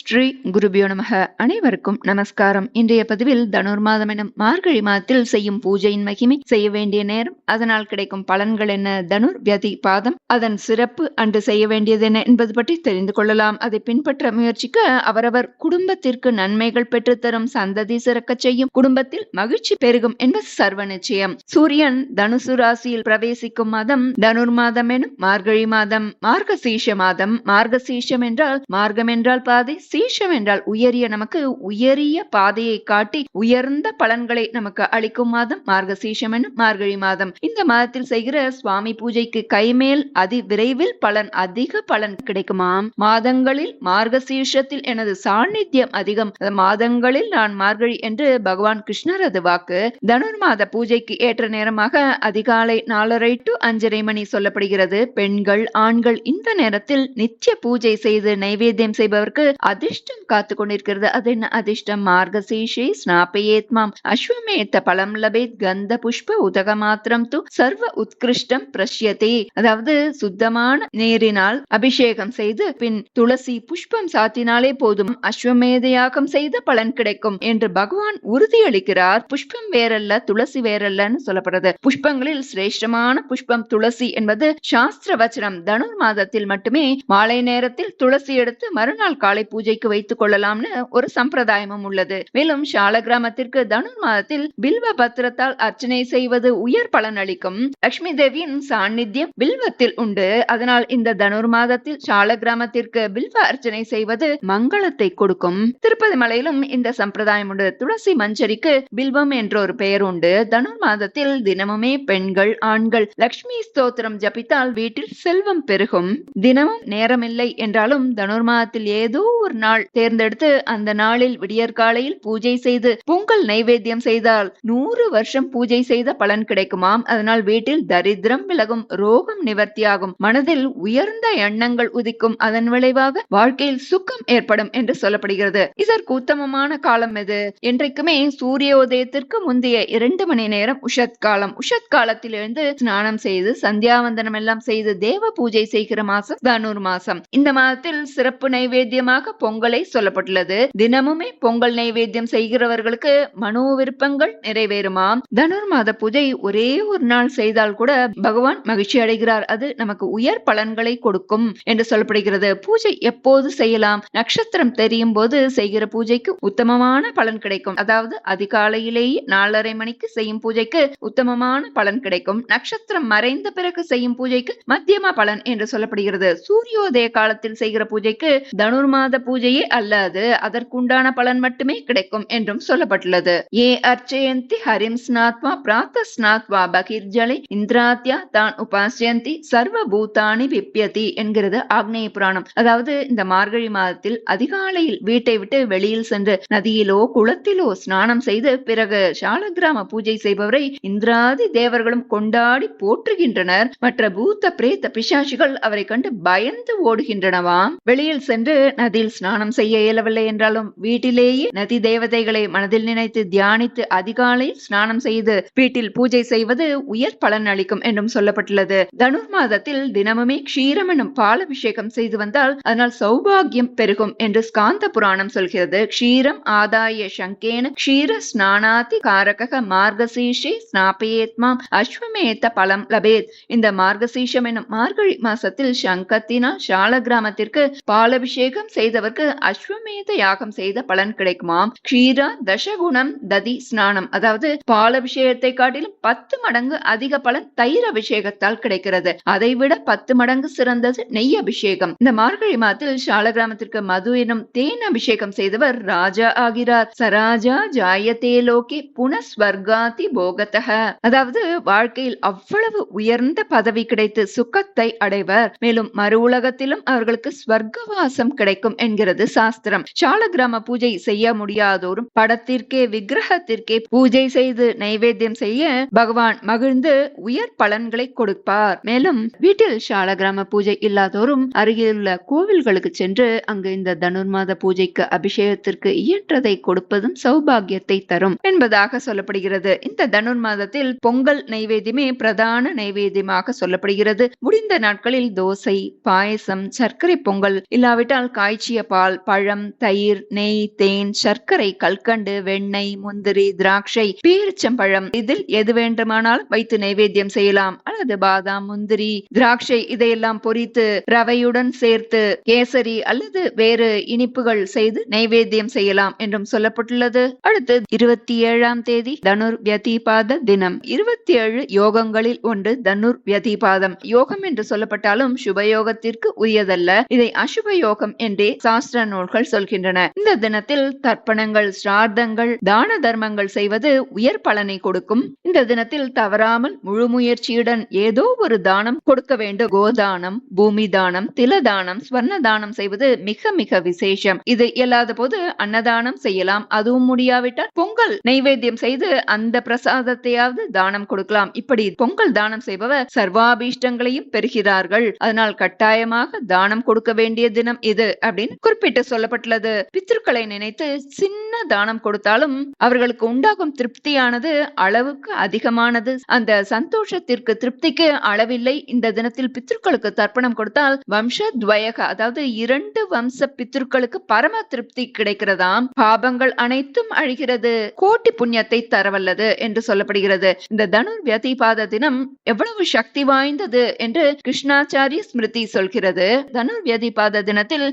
ஸ்ரீ குருபியோ நமக. அனைவருக்கும் நமஸ்காரம். இன்றைய பதிவில் தனுர் மாதம் எனும் மார்கழி மாதத்தில் செய்யும் பூஜையின் மகிமை செய்ய வேண்டிய நேரம் அதனால் கிடைக்கும் பலன்கள் என்ன? தனுர் வியதி பாதம் அதன் சிறப்பு அன்று செய்ய வேண்டியது என்ன என்பது பற்றி தெரிந்து கொள்ளலாம். அதை பின்பற்ற முயற்சிக்க அவரவர் குடும்பத்திற்கு நன்மைகள் பெற்றுத்தரும் சந்ததி சிறக்க செய்யும் குடும்பத்தில் மகிழ்ச்சி பெருகும் என்பது சர்வ நிச்சயம். சூரியன் தனுசு ராசியில் பிரவேசிக்கும் மாதம் தனுர் மாதம் எனும் மார்கழி மாதம். மார்கசீஷ மாதம் மார்கசீஷம் என்றால் மார்க்கம் என்றால் பாதை சீஷம் என்றால் உயரிய நமக்கு உயரிய பாதையை காட்டி உயர்ந்த பலன்களை நமக்கு அளிக்கும் மாதம் மார்கசீஷம் எனும் மார்கழி மாதம். இந்த மாதத்தில் செய்கிற சுவாமி பூஜைக்கு கைமேல் அதி விரைவில் பலன் அதிக பலன் கிடைக்குமாம் மாதங்களில் மார்கசீஷத்தில் எனது சாநித்தியம் அதிகம். மாதங்களில் நான் மார்கழி என்று பகவான் கிருஷ்ணரது வாக்கு. தனுர் மாத பூஜைக்கு ஏற்ற நேரமாக அதிகாலை நாலரை டு அஞ்சரை மணி சொல்லப்படுகிறது. பெண்கள் ஆண்கள் இந்த நேரத்தில் நித்திய பூஜை செய்து நைவேத்தியம் செய்பவருக்கு அதிர்ஷ்டம் காத்து கொண்டிருக்கிறது. அது என்ன அதிர்ஷ்டம்? மார்கசீஷே ஸ்நாபயேத்மாம். அஸ்வமேத்த பலம் லபேத் கந்த புஷ்ப உதக மாத்திரம் து சர்வ உத்கிருஷ்டம் பிரஷ்யதே. அதாவது சுத்தமான நீரினால் அபிஷேகம் செய்து பின் துளசி புஷ்பம் சாத்தினாலே போதும். அஸ்வமேதயாகம் செய்த பலன் கிடைக்கும் என்று பகவான் உறுதியளிக்கிறார். புஷ்பம் வேறல்ல துளசி வேறல்லன்னு சொல்லப்படுறது. புஷ்பங்களில் சிரேஷ்டமான புஷ்பம் துளசி என்பது சாஸ்திர வச்சனம். தனுர் மாதத்தில் மட்டுமே மாலை நேரத்தில் துளசி எடுத்து மறுநாள் காலை பூஜைக்கு வைத்துக் கொள்ளலாம்னு ஒரு சம்பிரதாயமும் உள்ளது. மேலும் ஷால கிராமத்திற்கு தனுர் மாதத்தில் பில்வ பத்திரத்தால் அர்ச்சனை செய்வது உயர் பலன் அளிக்கும். லட்சுமி தேவியின் சாநித்தியம் பில்வத்தில் உண்டு. அதனால் இந்த தனுர் மாதத்தில் ஷால கிராமத்திற்கு பில்வ அர்ச்சனை செய்வது மங்களத்தை கொடுக்கும். திருப்பதி மலையிலும் இந்த சம்பிரதாயம் உண்டு. துளசி மஞ்சரிக்கு பில்வம் என்ற ஒரு பெயர் உண்டு. தனுர் மாதத்தில் தினமுமே பெண்கள் ஆண்கள் லட்சுமி ஸ்தோத்திரம் ஜபித்தால் வீட்டில் செல்வம் பெருகும். தினமும் நேரமில்லை என்றாலும் தனுர் மாதத்தில் ஏதோ ஒரு நாள் தேர்ந்தெடுத்து அந்த நாளில் விடியற்காலையில் பூஜை செய்து பொங்கல் நைவேத்தியம் செய்தால் நூறு வருஷம் பூஜை செய்த பலன் கிடைக்குமாம். அதனால் வீட்டில் தரித்திரம் விலகும் ரோகம் நிவர்த்தியாகும். மனதில் உயர்ந்த எண்ணங்கள் உதிக்கும். அதன் விளைவாக வாழ்க்கையில் சுக்கம் ஏற்படும் என்று சொல்லப்படுகிறது. இதற்கு உத்தமமான காலம் எது? என்றைக்குமே சூரியோதயத்திற்கு முந்தைய இரண்டு மணி நேரம் உஷத் காலம். உஷத் காலத்தில் இருந்து ஸ்நானம் செய்து சந்தியாவந்தனம் எல்லாம் செய்து தேவ பூஜை செய்கிற மாசம் தனுர் மாசம். இந்த மாதத்தில் சிறப்பு நைவேத்தியமாக பொங்கலை சொல்லப்பட்டுள்ளது. தினமுமே பொங்கல் நைவேத்தியம் செய்கிறவர்களுக்கு மனோ விருப்பங்கள் நிறைவேறுமாம் தனுர் மாத பூஜை ஒரே ஒரு நாள் செய்தால் கூட பகவான் மகிழ்ச்சி அடைகிறார். அது நமக்கு உயர் பலன்களை கொடுக்கும் என்று சொல்லப்படுகிறது. பூஜை எப்போது செய்யலாம்? நட்சத்திரம் தெரியும் போது செய்கிற பூஜைக்கு உத்தமமான பலன் கிடைக்கும். அதாவது அதிகாலையிலேயே நாலரை மணிக்கு செய்யும் பூஜைக்கு உத்தமமான பலன் கிடைக்கும். நட்சத்திரம் மறைந்த பிறகு செய்யும் பூஜைக்கு மத்தியம பலன் என்று சொல்லப்படுகிறது. சூரியோதய காலத்தில் செய்கிற பூஜைக்கு தனுர் மாத பூஜையே அல்லாது அதற்குண்டான பலன் மட்டுமே கிடைக்கும் என்றும் சொல்லப்பட்டுள்ளது. ஏ அர்ச்சயந்தி ஹரிம் ஸ்நாத்வா பிராத்த ஸ்நாத்வா பகிர்ஜலி இந்திராத்யா தான் உபாசியந்தி சர்வ பூதானி விப்யதி என்கிறது ஆக்னேய புராணம். அதாவது இந்த மார்கழி மாதத்தில் அதிகாலையில் வீட்டை விட்டு வெளியில் சென்று நதியிலோ குளத்திலோ ஸ்நானம் செய்து பிறகு சாலக்கிராம பூஜை செய்பவரை இந்திராதி தேவர்களும் கொண்டாடி போற்றுகின்றனர். மற்ற பூத்த பிரேத்த பிசாசிகள் அவரை கண்டு பயந்து ஓடுகின்றனவாம். வெளியில் சென்று நதியில் ஸ்நானம் செய்ய இயலவில்லை என்றாலும் வீட்டிலேயே நதி தேவதைகளை மனதில் நினைத்து தியானித்து அதிகாலையில் ஸ்நானம் செய்து வீட்டில் பூஜை செய்வது உயர் பலன் அளிக்கும் என்றும் சொல்லப்பட்டுள்ளது. தனுர் மாதத்தில் தினமுமே க்ஷீரம் எனும் பால் அபிஷேகம் செய்து வந்தால் அதனால் சௌபாகியம் பெருகும் என்று ஸ்காந்த புராணம் சொல்கிறது. க்ஷீரம் ஆதாய சங்கேன க்ஷீர ஸ்நானாதி காரக மார்கசீஷே ஸ்நாபயேத்மாம் அஸ்வமேத்த பலம் லபேத். இந்த மார்கசீஷம் எனும் மார்கழி மாசத்தில் சங்கத்தினால் சால கிராமத்திற்கு பாலபிஷேகம் அவருக்கு அஸ்வமேத யாகம் செய்த பலன் கிடைக்குமாம் க்ஷீரா தசகுணம் ததி ஸ்நானம். அதாவது பால் அபிஷேகத்தை காட்டிலும் பத்து மடங்கு அதிக பலன் தயிர் அபிஷேகத்தால் கிடைக்கிறது. அதை விட பத்து மடங்கு சிறந்தது நெய் அபிஷேகம். இந்த மார்கழி மாதத்தில் சால கிராமத்திற்கு மது எனும் தேன் அபிஷேகம் செய்தவர் ராஜா ஆகிறார். சராஜா ஜாயத்தே லோகே புனஸ்வர்காதி போகத்தக அதாவது வாழ்க்கையில் அவ்வளவு உயர்ந்த பதவி கிடைத்து சுக்கத்தை அடைவர். மேலும் மறு உலகத்திலும் அவர்களுக்கு ஸ்வர்க்கவாசம் கிடைக்கும் என்கிறது சாஸ்திரம். சால கிராம பூஜை செய்ய முடியாதோரும் படத்திற்கே விக்கிரகத்திற்கே பூஜை செய்து நைவேத்தியம் செய்ய பகவான் மகிழ்ந்து உயர் பலன்களை கொடுப்பார். மேலும் வீட்டில் சால கிராம பூஜை இல்லாதோரும் அருகிலுள்ள கோவில்களுக்கு சென்று அங்கு இந்த தனுர்மாத பூஜைக்கு அபிஷேகத்திற்கு இயற்றதை கொடுப்பதும் சௌபாகியத்தை தரும் என்பதாக சொல்லப்படுகிறது. இந்த தனுர் மாதத்தில் பொங்கல் நைவேத்தியமே பிரதான நைவேத்தியமாக சொல்லப்படுகிறது. முடிந்த நாட்களில் தோசை பாயசம் சர்க்கரை பொங்கல் இல்லாவிட்டால் காய்ச்சிய பால் பழம் தயிர் நெய் தேன் சர்க்கரை கல்கண்டு வெண்ணெய் முந்திரி திராட்சை பேரிச்சம்பழம் இதில் எது வேண்டுமானாலும் வைத்து நைவேத்தியம் செய்யலாம். அல்லது பாதாம் முந்திரி திராட்சை இதையெல்லாம் பொறித்து ரவையுடன் சேர்த்து கேசரி அல்லது வேறு இனிப்புகள் செய்து நைவேத்தியம் செய்யலாம் என்றும் சொல்லப்பட்டுள்ளது. அடுத்து இருபத்தி ஏழாம் தேதி தனுர் வியதிபாத தினம். இருபத்தி ஏழு யோகங்களில் ஒன்று தனுர் வியதிபாதம் யோகம் என்று சொல்லப்பட்டாலும் சுபயோகத்திற்கு உரியதல்ல. இதை அசுப யோகம் என்றே சாஸ்திர நூல்கள் சொல்கின்றன. இந்த தினத்தில் தர்ப்பணங்கள் சிரார்த்தங்கள் தான தர்மங்கள் செய்வது உயர் பலனை கொடுக்கும். இந்த தினத்தில் தவறாமல் முழு முயற்சியுடன் ஏதோ ஒரு தானம் கொடுக்க வேண்டும். கோதானம் பூமி தானம் தில தானம் ஸ்வர்ண தானம் செய்வது மிக மிக விசேஷம். இது இயலாத போது அன்னதானம் செய்யலாம். அதுவும் முடியாவிட்டால் பொங்கல் நைவேத்தியம் செய்து அந்த பிரசாதத்தையாவது தானம் கொடுக்கலாம். இப்படி பொங்கல் தானம் செய்பவர் சர்வாபீஷ்டங்களையும் பெறுகிறார்கள். அதனால் கட்டாயமாக தானம் கொடுக்க வேண்டிய தினம் இது அப்படின்னு குறிப்பிட்டு சொல்லப்பட்டுள்ளது. பித்ருக்களை நினைத்து சின்ன தானம் கொடுத்தாலும் அவர்களுக்கு உண்டாகும் திருப்தியானது அளவுக்கு அதிகமானது. அந்த சந்தோஷத்திற்கு திருப்திக்கு அளவில்லை. இந்த தினத்தில் பித்ருக்களுக்கு தர்ப்பணம் கொடுத்தால் வம்ச துவயக அதாவது இரண்டு வம்ச பித்ருக்களுக்கு பரம திருப்தி கிடைக்கிறதாம். பாபங்கள் அனைத்தும் அழிகிறது. கோட்டி புண்ணியத்தை தரவல்லது என்று சொல்லப்படுகிறது. இந்த தனுர் வியதிபாத தினம் எவ்வளவு சக்தி வாய்ந்தது என்று கிருஷ்ணாச்சாரிய ஸ்மிருதி சொல்கிறது. தனுர் வியதிபாத தினத்தில்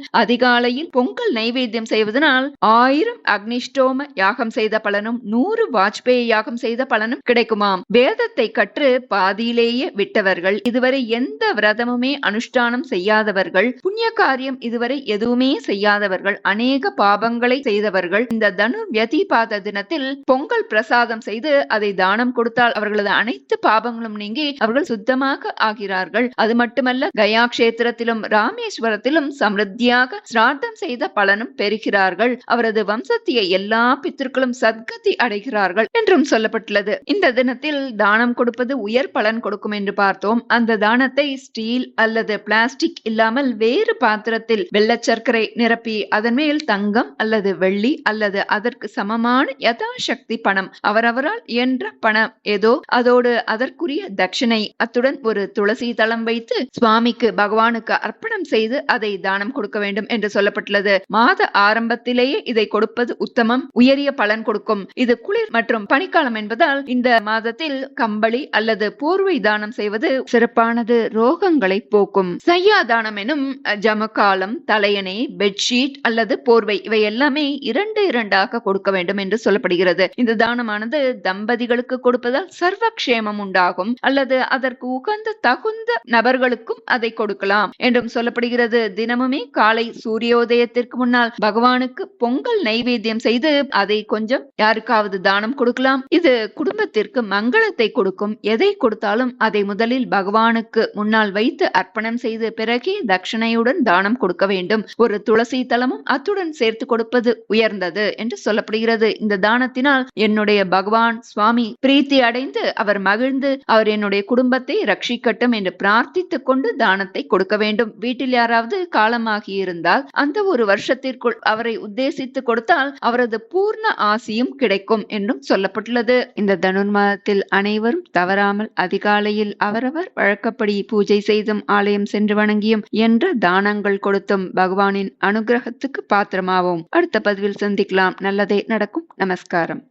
அதிகாலையில் பொங்கல் நைவேத்தியம் செய்வதனால் ஆயிரம் அக்னிஷ்டோம யாகம் செய்த பலனும் நூறு வாஜ்பேயி யாகம் செய்த பலனும் கிடைக்குமாம். வேதத்தை கற்று பாதியிலேயே விட்டவர்கள் இதுவரை எந்த விரதமுமே அனுஷ்டானம் செய்யாதவர்கள் புண்ணிய காரியம் இதுவரை எதுவுமே செய்யாதவர்கள் அநேக பாபங்களை செய்தவர்கள் இந்த தனு வியதிபாத தினத்தில் பொங்கல் பிரசாதம் செய்து அதை தானம் கொடுத்தால் அவர்களது அனைத்து பாபங்களும் நீங்கி அவர்கள் சுத்தமாக ஆகிறார்கள். அது மட்டுமல்ல கயா கஷேத்திரத்திலும் ராமேஸ்வரத்திலும் சமிருத்தியாக சிரார்த்தம் செய்த பலனும் பெறுகிறார்கள். அவரது வம்சத்திய எல்லா பித்திருக்களும் சத்கதி அடைகிறார்கள் என்றும் சொல்லப்பட்டுள்ளது. இந்த தினத்தில் தானம் கொடுப்பது உயர் பலன் கொடுக்கும் என்று பார்த்தோம். அந்த தானத்தை ஸ்டீல் அல்லது பிளாஸ்டிக் இல்லாமல் வேறு பாத்திரத்தில் வெள்ளச் சர்க்கரை நிரப்பி அதன் மேல் தங்கம் அல்லது வெள்ளி அல்லது அதற்கு சமமான யதாசக்தி பணம் அவரவரால் என்ற பணம் ஏதோ அதோடு அதற்குரிய தட்சிணை. அத்துடன் ஒரு துளசி தளம் வைத்து சுவாமிக்கு பகவானுக்கு அர்ப்பணம் செய்து அதை தானம் கொடுக்க வேண்டும் என்று சொல்லப்பட்டுள்ளது. மாத ஆரம்பத்திலேயே இதை கொடுப்பது உத்தமம். உயரிய பலன் கொடுக்கும். இது குளிர் மற்றும் பனிக்காலம் என்பதால் இந்த மாதத்தில் கம்பளி அல்லது போர்வை தானம் செய்வது சிறப்பானது. ரோகங்களை போக்கும். சையா தானம் எனும் அஹ், ஜமுக்காலம் தலையணை பெட்ஷீட் அல்லது போர்வை இவை எல்லாமே இரண்டு இரண்டாக கொடுக்க வேண்டும் என்று சொல்லப்படுகிறது. இந்த தானமானது தம்பதிகளுக்கு கொடுப்பதால் சர்வக்ஷேமம் உண்டாகும். அல்லது அதற்கு உகந்த தகுந்த நபர்களுக்கும் அதை கொடுக்கலாம் என்றும் சொல்லப்படுகிறது. தினமுமே காலை சூரிய சூரியோதயத்திற்கு முன்னால் பகவானுக்கு பொங்கல் நைவேத்தியம் செய்து அதை கொஞ்சம் யாருக்காவது தானம் கொடுக்கலாம். இது குடும்பத்திற்கு மங்களத்தை கொடுக்கும். எதை கொடுத்தாலும் அதை முதலில் பகவானுக்கு முன்னால் வைத்து அர்ப்பணம் செய்து பிறகே தட்சணையுடன் தானம் கொடுக்க வேண்டும். ஒரு துளசி தலமும் அத்துடன் சேர்த்து கொடுப்பது உயர்ந்தது என்று சொல்லப்படுகிறது. இந்த தானத்தினால் என்னுடைய பகவான் சுவாமி பிரீத்தி அடைந்து அவர் மகிழ்ந்து அவர் என்னுடைய குடும்பத்தை ரட்சிக்கட்டும் என்று பிரார்த்தித்துக் கொண்டு தானத்தை கொடுக்க வேண்டும். வீட்டில் யாராவது காலமாகி இருந்தால் அந்த ஒரு வருஷத்திற்குள் அவரை உத்தேசித்து கொடுத்தால் அவரது பூர்ண ஆசியும் கிடைக்கும் என்றும் சொல்லப்பட்டுள்ளது. இந்த தனுர்மாதத்தில் அனைவரும் தவறாமல் அதிகாலையில் அவரவர் வழக்கப்படி பூஜை செய்தும் ஆலயம் சென்று வணங்கியும் என்ற தானங்கள் கொடுத்தும் பகவானின் அனுகிரகத்துக்கு பாத்திரமாவோம். அடுத்த பதிவில் சந்திக்கலாம். நல்லதே நடக்கும். நமஸ்காரம்.